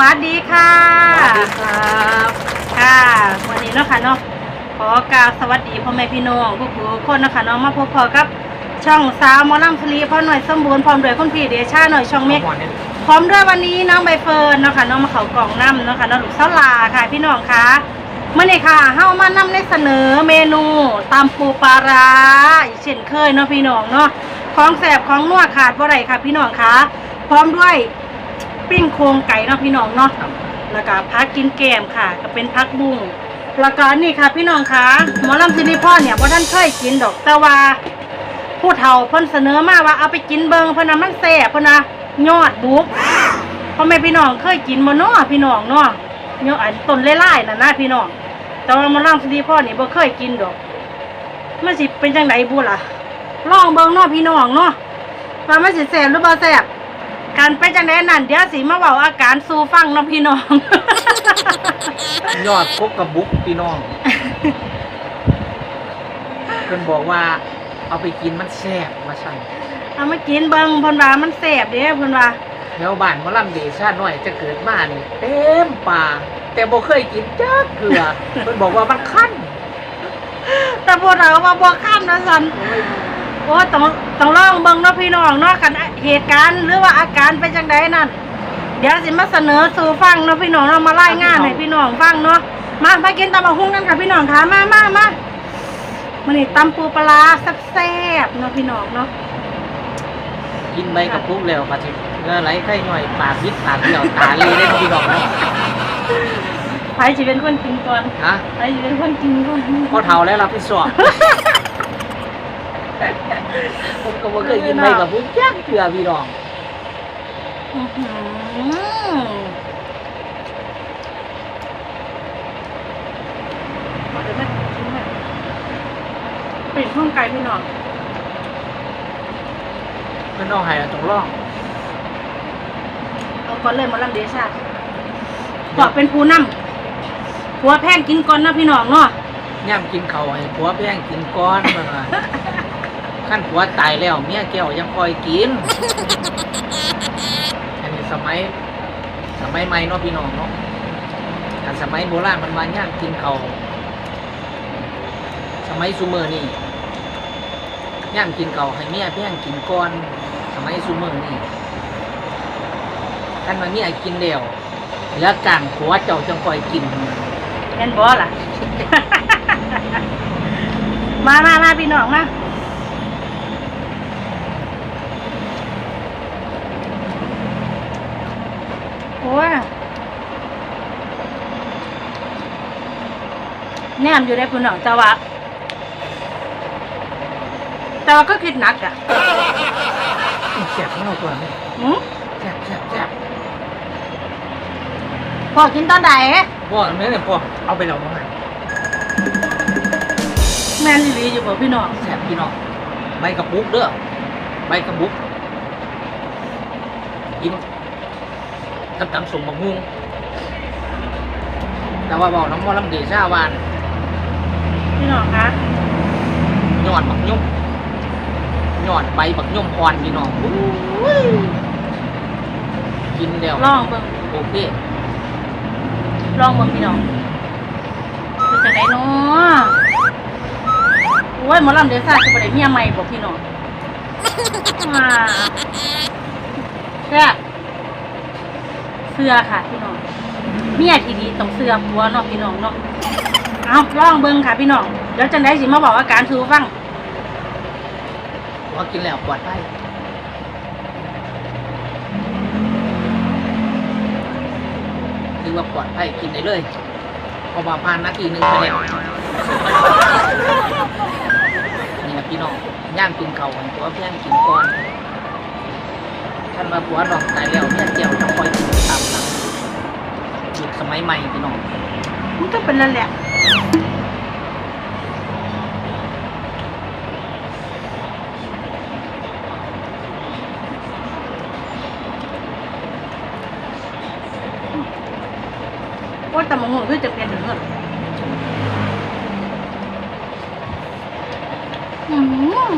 วัสดีค่ะสวัสดีครับค่ะวันนี้เนาะค่ะเนาะขอกราบสวัสดีพ่อแม่พี่น้องทุกๆคนเนาะคะเนาะมาพบพอกับช่องสาวหมอลำสลีพ่อหน่อยสมบูรณ์พร้อมด้วยคุณพี่เดชาหน่อยช่องเมฆหมอนเนี่ยพร้อมด้วยวันนี้น้องใบเฟิร์นเนาะค่ะน้องมาเขากล่องน้ำเนาะค่ะน้องลูกเสาลาค่ะพี่น้องคะเมื่อนี้ค่ะเฮามานำในเสนอเมนูตำปูปลาร้าอีกเช่นเคยเนาะพี่น้องเนาะของแสบของนัวขาดบ่ได้ค่ะพี่น้องคะพร้อมด้วย ปิ้งโครงไก่เนาะพี่น้องเนาะครับแล้วก็พักกินแกมค่ะ ก็เป็นพักบุ้งแล้วก็นี่ค่ะพี่น้องคะหมอลำซินิพ่อเนี่ยว่าท่านเคยกินดอกแต่ว่าผู้เฒ่าเพิ่นเสนอมาว่าเอาไปกินเบิงเพิ่นน่ะมันแซ่บเพิ่นน่ะยอดบุกพ่อแม่พี่น้องเคยกินบ่เนาะพี่น้องเนาะยอดอันต้นเล่ๆน่ะนะพี่น้องแต่ว่าหมอลำซินิพ่อเนี่ยบ่เคยกินดอกมันสิเป็นจังไดบุล่ะลองเบิงเนาะพี่น้องเนาะว่ามันสิแซ่บหรือบ่แซ่บ การไปจังไดนั่นเดี๋ยวสิมาเว้าอาการสู่ฟังเนาะพี่น้อง ยอดคกกระบุกพี่น้อง เพิ่นบอกว่า เอาไปกินมันแซ่บมาสั่งเอามากินเบิงเพิ่นว่ามันแสบเด้เพิ่นว่า แถวบ้านหมะลำเดชาน้อยจะเกิดมานี่เต็มป่า แต่บ่เคยกินจักเกลือ เพิ่นบอกว่ามันคั้นแต่พวกเราว่าบ่ข้ามนะสัน โอ้ ต้องต้องลองเบิ่งเนาะพี่น้องเนาะกันเหตุการณ์หรือว่าอาการเป็นจังไดนั่นเดี๋ยวสิมาเสนอสู่ฟังเนาะพี่น้องเรามารายงานให้พี่น้องฟังเนาะมามากินตำบักหุ่งกันค่ะพี่น้องค่ะมามามามื้อนี้ตำปูปลาร้าแซ่บๆเนาะพี่น้องเนาะกินใบกระปุกแล้วก็สิเงือไหลไข่หน่อยปากยิดปากเดียวตาลีได้พี่น้องเนาะไผสิเป็นคนกินก่อนฮะไผสิเป็นคนกินก่อนพอเฒ่าแล้วรับผิดชอบ ผมก็บ่เคยกินใบกระปุกจักเกลือพี่น้องอื้อหือเอาเดี๋ยวแม่ชิมให้เป็นข้องไก่พี่น้องเพิ่นเอาให้ตรงร่องเอาก่อนเลยหมาลำเดชาขอเป็นผู้นำผัวแพงกินก่อนนะพี่น้องเนาะย่ำกินเขาวให้ผัวแพงกินก้อนมันว่า ขั้นผัวตายแล้วเมียแก้วยังคอยกิน อันนี้สมัย สมัยใหม่เนาะพี่น้องเนาะอันสมัยโบราณมันว่าย่ำกินเขาสมัยซูเมอร์นี่ย่ำกินเขาให้เมียแพงกินก้อน สมัยซูเมอร์นี่ท่านมาเมียกินเดียวแล้วกลางผัวเจ้าจังคอยกินแอนบอล่ะ มามามาพี่น้องมา โอ้ยแนมอยู่ได้พี่น้องแต่ว่าแต่ว่าก็คิดหนักอะแซ่บของเราตัวนี้หืมแซ่บแซ่บแซ่บพอกินตอนไหนพ่อเนื้อเนี่ยพ่อเอาไปแล้วมั้งไงแม่นอีหลีอยู่บ่พี่น้องแซ่บพี่น้องใบกระปุกเด้อใบกระปุกกิน กับตำสมบักฮุงแต่ว่าบอกน้ำมอลำเดชาวานพี่น้องคะยอดบักยุ่มยอดใบบักยุ่มอ่อนพี่น้องอู้ยกินแล้วลองเบิ่งโอเคลองเบิ่งพี่น้องเป็นจังไดเนาะโอ้ยหมอลำเดซ่าจะบ่ได้เมียใหม่บ่พี่น้องว้าแซ่บเสื้อค่ะพี่น้องเมียทีดีต้องเสื้อผัวเนาะพี่น้องเนาะเอาลองเบิ่งค่ะพี่น้องเดี๋ยวจังไดสิมาบอกอาการสู่ฟังพอกินแล้วปลอดภัยถือว่าปลอดภัยกินได้เลยพอมาผ่านนาทีหนึ่งไปแล้วนี่นะพี่น้องย่างกินเขาวให้ผัวเพียงกินก่อนท่านมาผัวดอกตายแล้วเนี่ยเจียวจะคอยกินตามหลัง สมัยใหม่พี่น้องมันก็เป็นนั่นแหละว่าแต่มะม่วงคือจะเป็นเหรออืม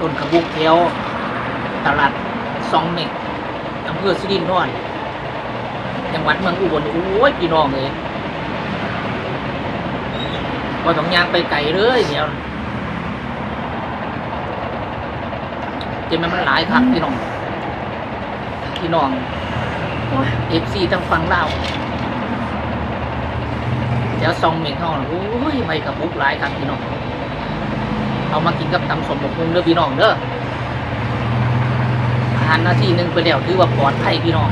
ต้นขระบุกแถว ตลาดซองเมกอำเภอสิรินธรจังหวัดเมืองอุบลโอ้ยพี่น้องเลยว่าต้องยางไปไกลเลยเดี๋ยวเจะมันมันหลายครับพี่น้องพี่น้องโอ้ยเอฟซีทั้งฟังเล่าวเดี๋ยวซองเมกเขาโอ้ยไม่กับบุกหลายครับพี่น้องเอามากินกับตำสมบกหุ่งเด้อพี่น้องเด้อ ผ่านนาทีหนึ่งไปแล้วถือว่าปลอดภัยพี่น้อง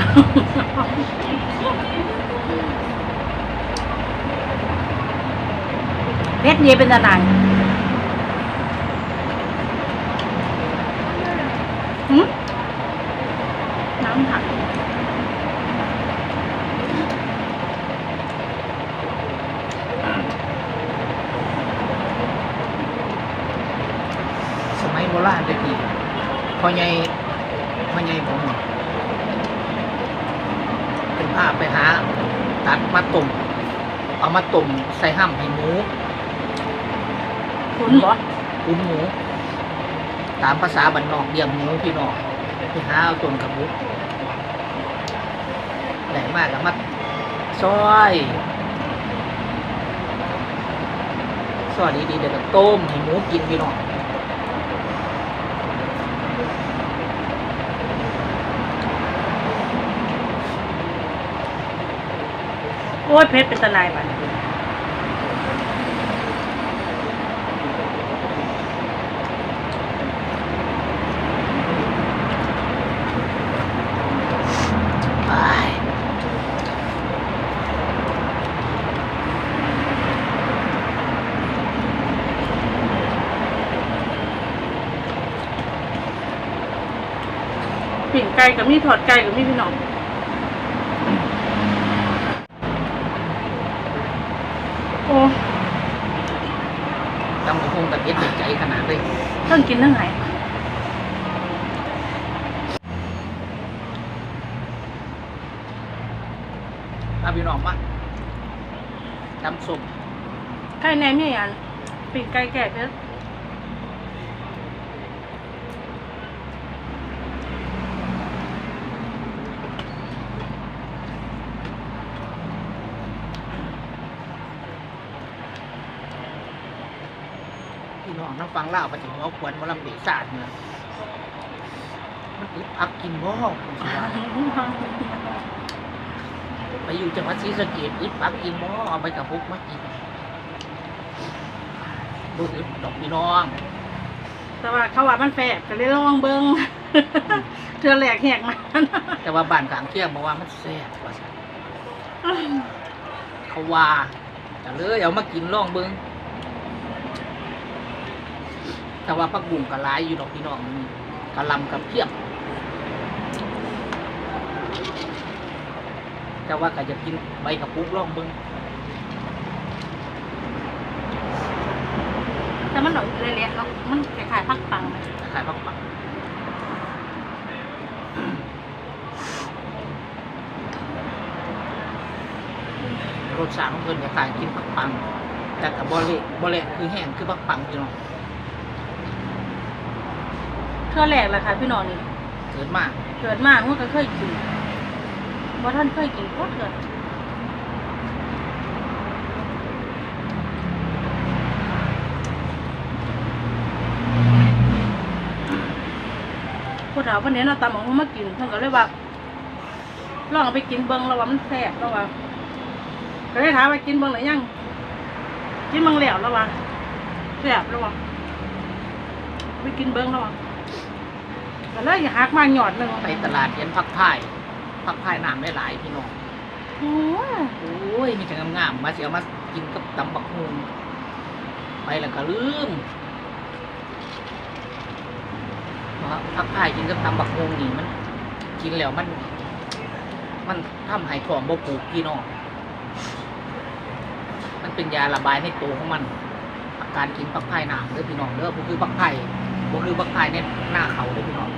เพชรนี่เป็นตะนางหืมน้ำผักสมัยโบราณเลยพี่พ่อใหญ่ พ่อใหญ่ผมเนี่ยเป็นภาพไปหา ตัดมาต้มเอามาต้มใส่ห้ำให้หมูคุณบ่คุ้นหมู ตามภาษาบ้านนอกเลี้ยงหมูพี่น้องไปหาเอาต้นกระบุกแหลมมากกับมัดซอยซอยดีๆเดี๋ยวก็ต้มให้หมูกินพี่น้อง โอ้ยเพชรเป็นตะนายบัดไปปิ่งไก่กับมีถอดไก่กับมีพี่น้อง โอ้ตำกระพงตะเกียบใจขนาดเลยเพิ่งกินทั้งไหนเอาพี่น้องมาตำส้มไก่แหนมเนี่ยอันปิ่งไก่แก่เพชร พี่น้องน้ำฟังเล่าวไปถึงเอาขวดมาลำเดศาสตร์เนี่ยมันอึดพักกินบ่ผมสิว่าไปอยู่จังหวัดศรีสะเกษอึดพักกินบ่เอาไปกับพวกมากินดูอึดดอกพี่น้องแต่ว่าเขาว่ามันแฝบก็เลยลองเบิ้งเทือแหลกแหกมันแต่ว่าบ้านกลางเที่ยงบอกว่ามันแซ่บว่าซั่นเขาว่าแต่เลยเอามากินลองเบิ่ง แต่ว่าพักบุ้งกะหลายอยู่ดอกพี่น้องนี่กะหลำกับเพียบ แต่ว่าก็จะกินใบกระปุกลองเบิ่งแต่มันหน่อยเละๆเนาะมันคล้ายๆพักปังไหมขายพักปังรสชาติของเพิ่นก็ขายกินพักปังแต่กับบอเละบอเละคือแห้งคือพักปังพี่น้อง เทือแหลกแหละค่ะพี่น้องนี่เกิดมากเกิดมาเมื่อก็เคยกินว่าท่านเคยกินก็เกิดผู้เฒ่าคนนี้เราะตำของมากินเพิ่นก็เลยว่าลองเอาไปกินเบิ่งแล้วว่ามันแซ่บแล้วว่าก็เลยถามว่ากินเบิ่งหรือยังกินเบิ่งแล้วแล้วว่าแซ่บแล้วว่าไปกินเบิ่งแล้วว่า ก็เลยอยากหักมาหยอดหนึ่งไปตลาดเห็นผักพายผักพายน้ำได้หลายพี่น้องโอ้ยโอ้ยมีแต่งามๆมาเสียมากินกับตำบักฮุงไปแล้วก็ลืมว่าผักพายกินกับตำบักฮุงนี่มัน กินแล้วมัน มันทำให้ท้องบ่ปูกพี่น้องมันเป็นยาระบายในตัวของมัน อาการกินผักพายน้ำเด้อพี่น้องเด้อบ่คือผักพาย บ่คือผักพายเนี่ยหน้าเขาเด้อพี่น้อง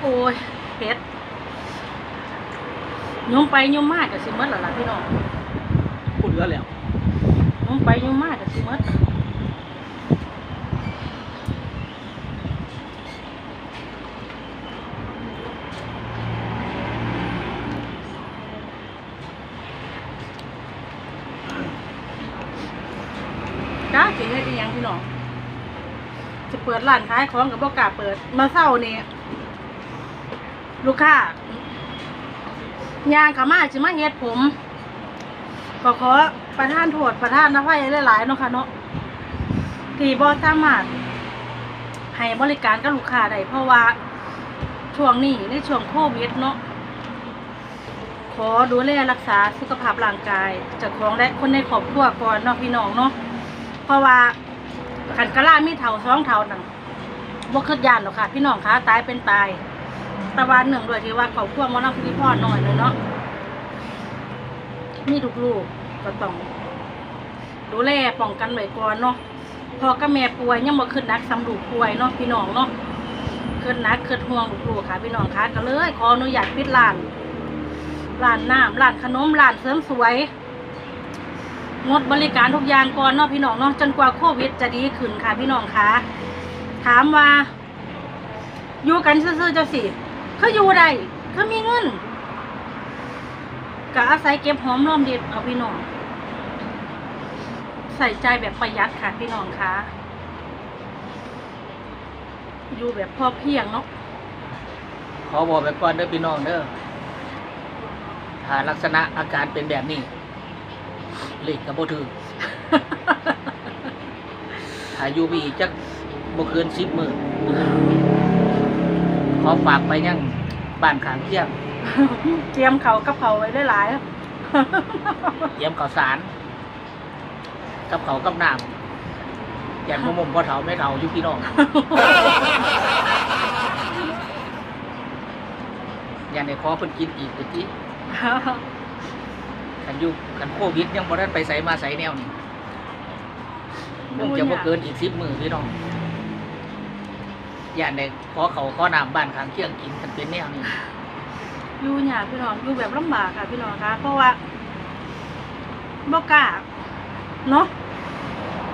โอ้ยเผ็ดยุ่มไปยุ่มมากกับสิเมื่อหล่ะล่ะพี่น้องพูดเยอะแล้วยุ่งไปยุ่งมากกับสิหมดจ้าสิเฮ็ดอีหยังพี่ น้องจะเปิดร้านขายของกับบ่กล้าเปิด มาเศร้านี่ลูกค้ายางขามาสิมาเฮ็ดผมก็ขอประท่านโทษประท่านอภัยหลายๆเนาะค่ะเนาะที่บ่สามารถให้บริการกับลูกค้าได้เพราะว่าช่วงนี้ในช่วงโควิดเนาะขอดูแลรักษาสุขภาพร่างกายจากของและคนในครอบครัวก่อนเนาะพี่น้องเนาะเพราะว่า ขันกะล่ามีเท่าสองเท่านั่นบ่คิดยานหรอกค่ะ พี่น้องคะตายเป็นตายต่ว่าหนึ่งด้วยที่ว่าครอบครัวหมอลำพิธีพรหน่อยเลยเนาะมีลูกๆก็ต้องดูแลป้องกันไว้ก่อนเนาะพอกับแม่ป่วยยังบ่ขึ้นนักสำลูกป่วยเนาะพี่น้องเนาะขึ้นนักขึ้นห่วงลูกๆค่ะ พี่น้องคะก็เลยขออนุญาตปิดร้านร้านน้ำร้านขนมร้านเสริมสวย งดบริการทุกอย่างก่อนเนาะพี่น้องเนาะจนกว่าโควิดจะดีขึ้นค่ะพี่น้องคะถามว่า อยู่กันซื่อๆจะสิเขาอยู่ได้เขามีเงินก็อาศัยเก็บหอมรอมริบเอาพี่น้อง ใส่ใจแบบประหยัดค่ะพี่น้องคะอยู่แบบพอเพียงเนาะขอบอกไปก่อนเด้อพี่น้องเด้อถ้าลักษณะอาการเป็นแบบนี้ เลขกับโบถือถ้าอยู่ไปอีกจักบ่เกินสิบมือขอฝากไปยังบ้านขางเที่ยงเตรียมเขาวกับเขาวไว้ได้หลายเยี่ยมข้าวสาร กับเขาวกับน้ำอย่างมะม่วงพ่อเถาไม่เถาอยู่พี่น้องอย่างในขอเพิ่นกินอีกเมื่อกี้ขัน อยุขันโควิดยังบ่ได้ไปใส่มาใส่แนวนี่คงจะบ่เกินอีกสิบมือพี่น้องอย่างในขอเขาขอน้ำบ้านข้างเที่ยงกินกันเป็นแนวนี้อยู่หยาพี่น้องอยู่แบบลำบากค่ะพี่น้องคะเพราะว่าบ่กล้าเนาะ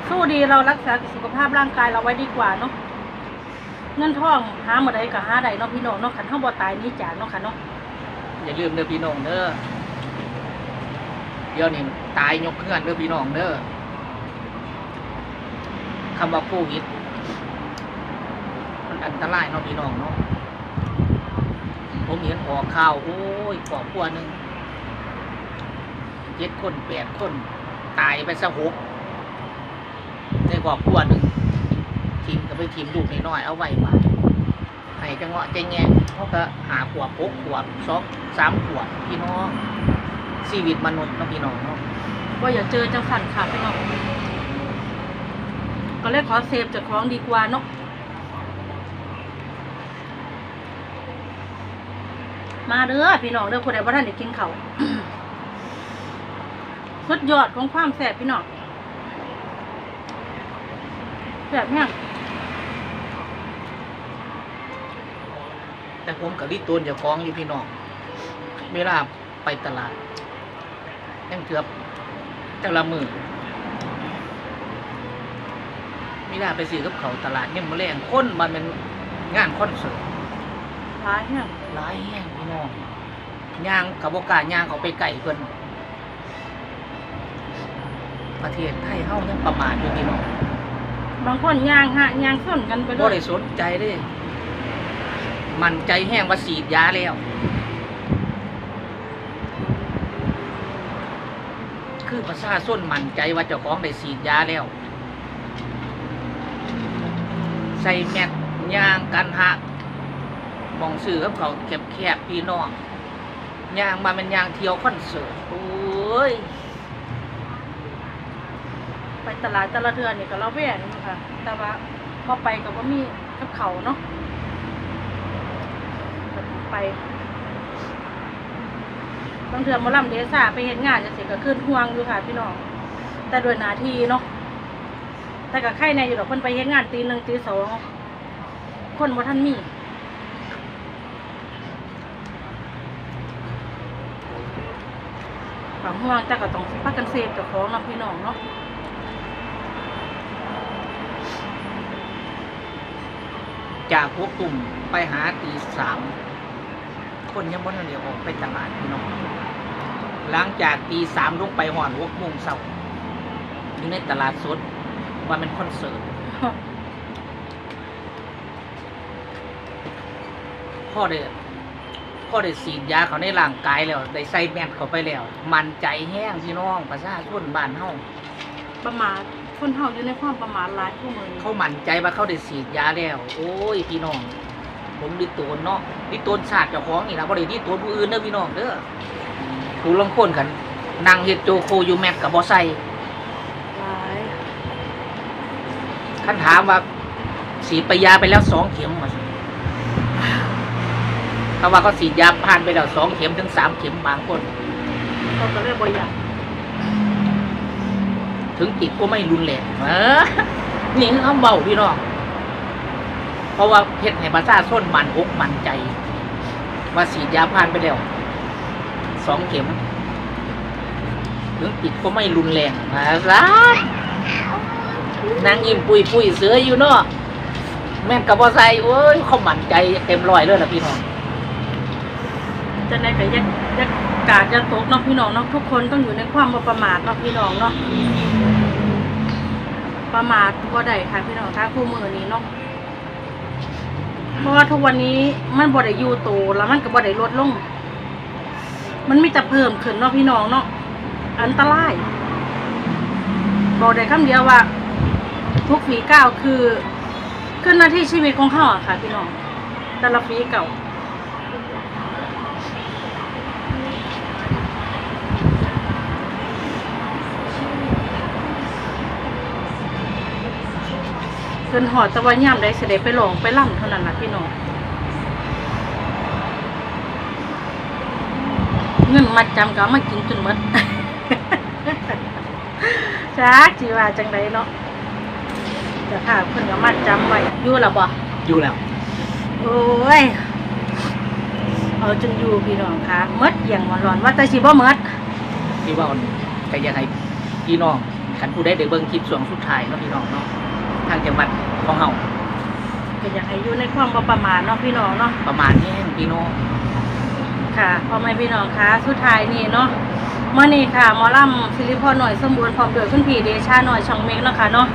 สู้ดีเรารักษาสุขภาพร่างกายเราไว้ดีกว่าเนาะเงินทองหาเมื่อใดก็หาได้เนาะพี่น้องเนาะขันห้าบ่ตายหนี้จากเนาะค่ะเนาะอย่าลืมเด้อพี่น้องเด้อ เดี๋ยวนี้ตายยกเคลื่อนเด้อพี่น้องเด้อคำว่าโควิดมันอันตรายเนาะพี่น้องเนาะผมเห็นออกข่าว โอ้ยครอบครัวหนึ่งเจ็ดคนแปดคน ตายไปสะหกในครอบครัวหนึ่งทีมก็ไปทีมลูกน้อยๆเอาไว้ว่าให้จังเงาะใจแงะเขาก็หาขวบหกขวบสองสามขวบพี่น้อง ชีวิตมนุษย์เนาะพี่น้องเนาะว่าอย่าเจอจังสันค่ะพี่น้องก็เลยขอเซฟจากของดีกว่าเนาะมาเด้อพี่น้องเด้อผู้ใดบ่ทันได้กินเขาวสุดยอดของความแซ่บพี่น้องแซ่บเนี่ยแต่ผมกับลิตูนจะฟ้องอยู่พี่น้องเวลาไปตลาด ยังเกือบแต่ละมือมีลาไปซื้อกับเขาวตลาดยังมาแรงคนมันเป็นงานคอนเสิร์ตร้ายเนี่ยหลายแห่งพี่น้องย่างกับบกล้าย่างเขาไปไก่เพิ่นประเทศไทยเฮายังประมาทอยู่พี่น้อง บางคนย่างฮะย่างส้นกันไปเลบ่ยได้สนใจเด้มันใจแห้งว่าฉีดยาแล้ว คือ ประชาชนมั่นใจว่าเจ้าของได้ฉีดยาแล้ว ใส่แมสยางกันหักมองสื่อกับเขาแคบๆพี่น้องยางมาเป็นยางเที่ยวคอนเสิร์ตโอ้ยไปตลาดต่ละเทือนนี่ก็เราแว่งอยู่ค่ะ แต่ว่าพอไปก็บ่มีกับเขาเนาะไป บางเทือมอลำเดซ่าไปเห็นงานจะเสียก็ขึ้นห่วงอยู่ค่ะพี่น้อง แต่โวยหนาทีเนาะ แต่กับไข่ในอยู่หรอกคนไปเห็นงานตีหนึ่งตีสองคนบ่ท่านมีฝังห่วงแต่ก็ต้องพักกันเซฟกับของนะพี่น้องเนาะจากพวกกลุ่มไปหาตีสามคนยังบ่นเดียวออกไปตลาดพี่น้อง หลังจากตีสามลงไปหอนวกโมงเช้าอยู่ในตลาดสดว่าเป็นคอนเสิร์ตพ่อได้พ่อได้ฉีดยาเขาในร่างกายแล้ว ได้ใส่แมสเข้าไปแล้ว มันใจแห้งพี่น้องประชาชนบ้านเฮาประมาทคนเฮาอยู่ในความประมาทหลายผู้มือนี้เขามั่นใจว่าเขาได้ฉีดยาแล้ว โอ้ยพี่น้อง ผมดิโตนเนาะดิโตนชาติเจ้าของนี่นะบ่ได้ดิโตนผู้อื่นเด้อพี่น้องเด้อ ผู้ลางคนกันนั่งเฮ็ดโจโคอยู่แมทกับบ่ใส่หลายคันถามว่าฉีดไปยาไปแล้วสองเข็มว่าซั่นเขาว่าเขาฉีดยาผ่านไปแล้วสองเข็มถึงสามเข็มบางคน เขาก็เลยบ่อยากถึงติดก็ไม่รุนแรงเออนี่คือเขาเบาพี่น้องเพราะว่าเฮ็ดให้ประชาชนมันอกมันใจ ว่าฉีดยาผ่านไปแล้ว สองเข็มถึงติดก็ไม่รุนแรงนะซะนางอิ่มปุยปุยเสืออยู่เนาะแม่นกับบ่ใส่โอ้ยเขามั่นใจเต็มร้อยเลยล่ะพี่น้องจะในก็ยักยักกาดยักตกเนาะพี่น้องเนาะทุกคนต้องอยู่ในความประมาทเนาะพี่น้องเนาะประมาทบ่ได้ค่ะพี่น้องถ้าคู่มือนี้เนาะเพราะว่าทุกวันนี้มันบ่ได้อยู่โตแล้วมันก็บ่ได้ลดลง มันมีแต่เพิ่มขึ้นเนาะพี่น้องเนาะอันตราย บอกได้คำเดียวว่า ทุกฝีก้าวคือขึ้นหน้าที่ชีวิตของเขาอะค่ะ พี่น้อง แต่ละฝีเก่าเกินหอดตะวันย่ำได้เสด็จไปหลงไปล่ำเท่านั้นนะพี่น้อง เงินมัดจำก็เอามากินจนหมดจักจีว่าจังไดเนาะจะค่ะเพิ่นก็มัดจำไว้อยู่และบ่อยู่แล้ว โอ้ย เอาจนอยู่พี่น้องค่ะหมดอย่างร้อนๆว่าแต่สิบ่หมดที่ว่าก็อยากให้พี่น้องคันผู้ได้ได้เบิ่งคลิปส่วนสุดท้ายเนาะพี่น้องเนาะทางจังหวัดของเฮาก็อยากให้อยู่ในความบ่ประมาทเนาะพี่น้องเนาะประมาณนี้พี่น้อง ค่ะพ่อแม่พี่น้องคะสุดท้ายนี่เนาะเมื่อนี้ค่ะหมอลำซิลิพอหน่อยสมบูรณ์พร้อมโดยคุณพี่เดชาหน่อยช่องเมกเนาะค่ะเนาะ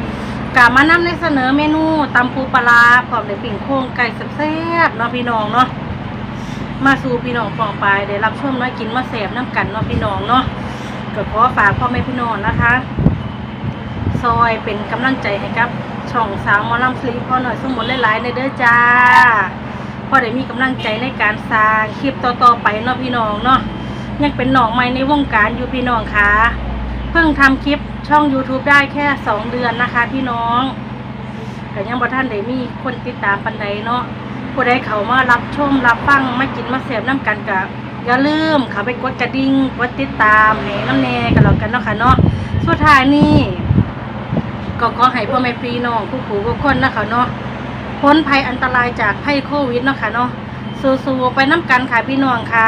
กามานำในเสนอเมนูตำปูปลาร้าพร้อมด้วยปิ่งโค้งไก่แซ่บๆเนาะพี่น้องเนาะมาสู่พี่น้องฟองไปได้รับชมน้อยกินมาแสบน้ำกันเนาะพี่น้องเนาะก็ขอฝากพ่อแม่พี่น้องนะคะ ซอยเป็นกำลังใจให้กับช่องสาวมอลำซิลิพอหน่อยสมบูรณ์หลายๆในเด้อจ้า พอได้มีกำลังใจในการสร้างคลิปต่อๆไปเนาะพี่น้องเนาะยังเป็นหนองใหม่ในวงการอยู่พี่น้องคะเพิ่งทำคลิปช่อง YouTube ได้แค่ 2 เดือนนะคะ พี่น้องแต่ยังบ่ท่านได้มีคนติดตามปันใดเนาะผู้ใดเขามารับชมรับฟังมากินมาเสพน้ำกันกับอย่าลืมเขาไปกดกระดิ่งกดติดตามให้น้ำแน่กันแล้วกันเนาะค่ะเนาะสุดท้ายนี่ก็ขอให้พ่อแม่พี่น้องผู้ผู้ทุกคนนะคะเนาะ พ้นภัยอันตรายจากภัยโควิดเนาะค่ะเนาะสู้ๆไปน้ำกันค่ะพี่น้องค่ะ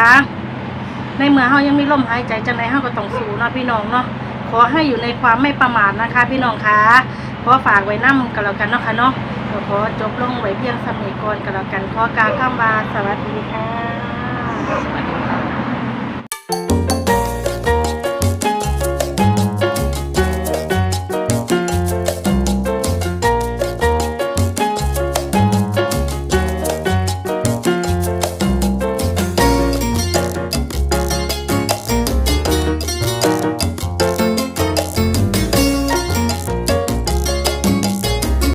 ในเมื่อเฮายังมีลมหายใจจังไดเฮาก็ต้องสู้เนาะพี่น้องเนาะขอให้อยู่ในความไม่ประมาทนะคะ พี่น้องค่ะขอฝากไว้นํกันแล้วกันเนาะค่ะเนาะขอจบลงไว้เพียงสำเนีก่อนกันแล้วกันขอกาวคำว่าสวัสดีค่ะสวัสดีครับ